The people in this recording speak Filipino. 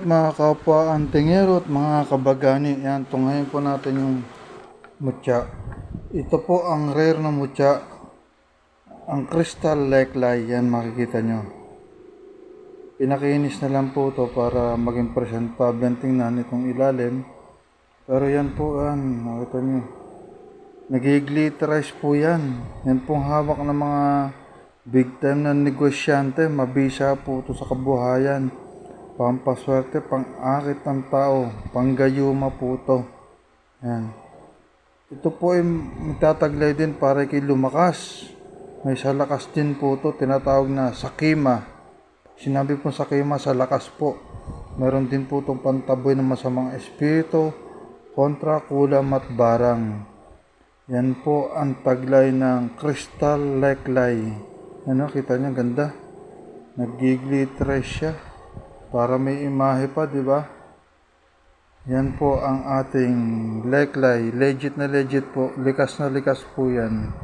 lahat mga kapwa antingero at mga kabagani. Yan, tungayin po natin yung mutya. Ito po ang rare na mutya. Ang crystal lake lay. Yan makikita nyo. Pinakinis na lang po to para maging presentable ang tingnan itong ilalim. Pero yan po yan, makita nyo. Nagigliterize po yan. Yan pong hawak ng mga big time na negosyante. Mabisa po to sa kabuhayan. Pampaswerte, pang-akit ng tao. Panggayuma po to. Yan. Ito po ay magtataglay din para kay lumakas. May sa lakas din po to, tinatawag na sakima. Sinabi po sakima sa lakas po. Meron din po itong pantaboy ng masamang espiritu, kontra, kulam at barang. Yan po ang taglay ng Crystal Lake Lay. Ano, kita niya, ganda. Nag-glitter siya. Para may imahe pa, di ba? Yan po ang ating Lake Lay. Legit na legit po. Likas na likas po yan.